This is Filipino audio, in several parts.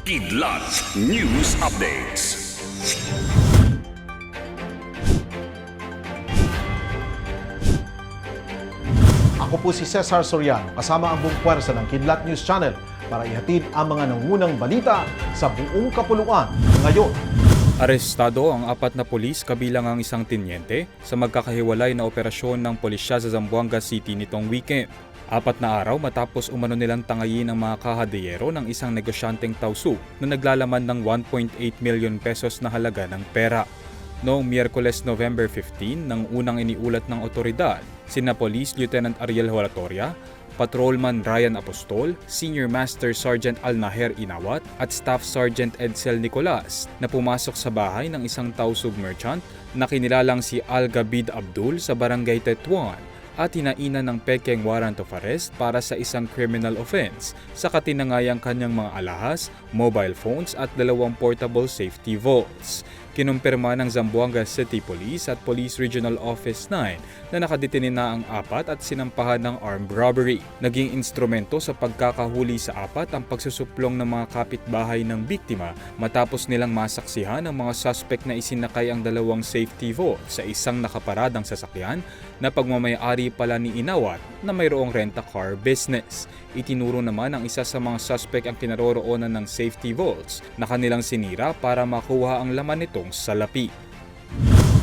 Kidlat News Updates. Ako po si Cesar Soriano, kasama ang buong puwersa ng Kidlat News Channel para ihatid ang mga nangunang balita sa buong kapuluan ngayon. Arestado ang apat na pulis kabilang ang isang tinyente sa magkakahiwalay na operasyon ng pulisya sa Zamboanga City nitong weekend. Apat na araw matapos umano nilang tangayin ang mga kahadiyero ng isang negosyanteng tausu na naglalaman ng 1.8 million pesos na halaga ng pera. Noong Miyerkules November 15 nang unang iniulat ng otoridad, sina Police Lieutenant Ariel Horatoria, Patrolman Ryan Apostol, Senior Master Sergeant Alnaher Inawat at Staff Sergeant Edsel Nicolas na pumasok sa bahay ng isang tausug merchant na kinilalang si Al Gabid Abdul sa barangay Tetuan at hinainan ng pekeng warrant of arrest para sa isang criminal offense sa katinangayang kanyang mga alahas, mobile phones at dalawang portable safety vaults. Kinumpirma ng Zamboanga City Police at Police Regional Office 9 na nakadetinin na ang apat at sinampahan ng armed robbery. Naging instrumento sa pagkakahuli sa apat ang pagsusuplong ng mga kapitbahay ng biktima matapos nilang masaksihan ang mga suspect na isinakay ang dalawang safety vault sa isang nakaparadang sasakyan na pagmamayari pala ni Inawat na mayroong rent-a-car business. Itinuro naman ng isa sa mga suspect ang kinaroroonan ng safety vaults na kanilang sinira para makuha ang laman nitong salapi.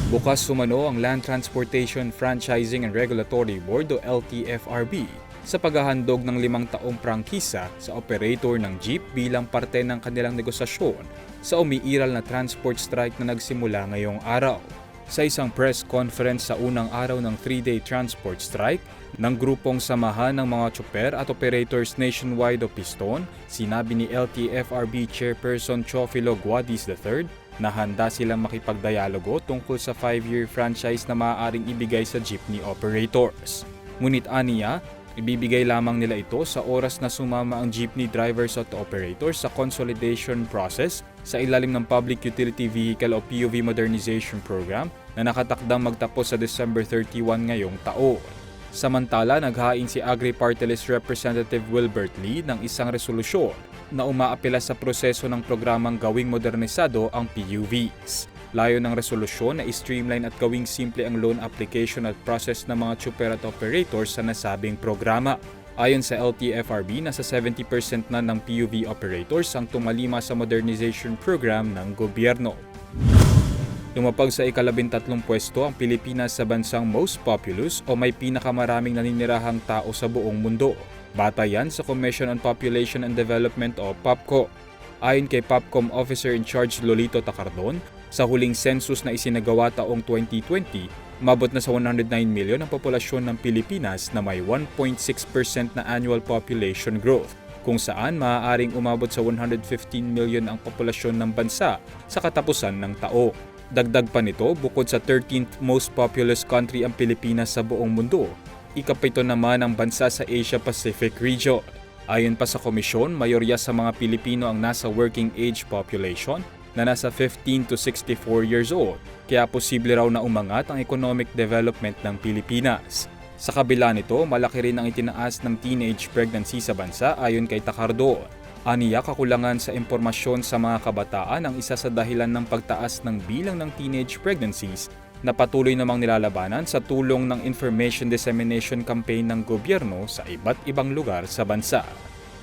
Bukas sumano ang Land Transportation Franchising and Regulatory Board o LTFRB sa paghahandog ng limang taong prangkisa sa operator ng jeep bilang parte ng kanilang negosasyon sa umiiral na transport strike na nagsimula ngayong araw. Sa isang press conference sa unang araw ng three-day transport strike ng grupong samahan ng mga tsuper at operators nationwide o Piston, sinabi ni LTFRB Chairperson Chofilo Guadis III na handa silang makipagdialogo tungkol sa 5-year franchise na maaaring ibigay sa jeepney operators. Ngunit aniya, ibibigay lamang nila ito sa oras na sumama ang jeepney drivers at operators sa consolidation process sa ilalim ng Public Utility Vehicle o PUV Modernization Program na nakatakdang magtapos sa December 31 ngayong taon. Samantala, naghain si Agri-Party List Representative Wilbert Lee ng isang resolusyon na umaapela sa proseso ng programang gawing modernisado ang PUVs. Layo ng resolusyon na i-streamline at gawing simple ang loan application at process ng mga tsuper at operators sa nasabing programa. Ayon sa LTFRB, nasa 70% na ng PUV operators ang tumalima sa modernization program ng gobyerno. Lumapag sa ikalabintatlong pwesto ang Pilipinas sa bansang most populous o may pinakamaraming naninirahang tao sa buong mundo. Bata yan sa Commission on Population and Development o POPCO. Ayon kay POPCOM Officer in Charge Lolito Tacardon, sa huling census na isinagawa taong 2020, mabot na sa 109 million ang populasyon ng Pilipinas na may 1.6% na annual population growth kung saan maaaring umabot sa 115 million ang populasyon ng bansa sa katapusan ng tao. Dagdag pa nito, bukod sa 13th most populous country ang Pilipinas sa buong mundo, ikapito naman ang bansa sa Asia Pacific region. Ayon pa sa komisyon, mayorya sa mga Pilipino ang nasa working age population na nasa 15 to 64 years old, kaya posible raw na umangat ang economic development ng Pilipinas. Sa kabila nito, malaki rin ang itinaas ng teenage pregnancy sa bansa ayon kay Tacardo. Aniya kakulangan sa impormasyon sa mga kabataan ang isa sa dahilan ng pagtaas ng bilang ng teenage pregnancies na patuloy namang nilalabanan sa tulong ng information dissemination campaign ng gobyerno sa iba't ibang lugar sa bansa.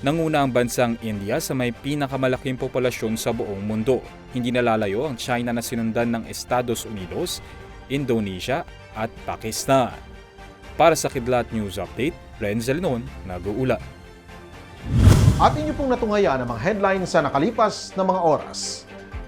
Nanguna ang bansang India sa may pinakamalaking populasyon sa buong mundo. Hindi nalalayo ang China na sinundan ng Estados Unidos, Indonesia at Pakistan. Para sa Kidlat News Update, Renzel Non, nag-uulat. At inyo pong natungayan ang mga headlines sa nakalipas na mga oras.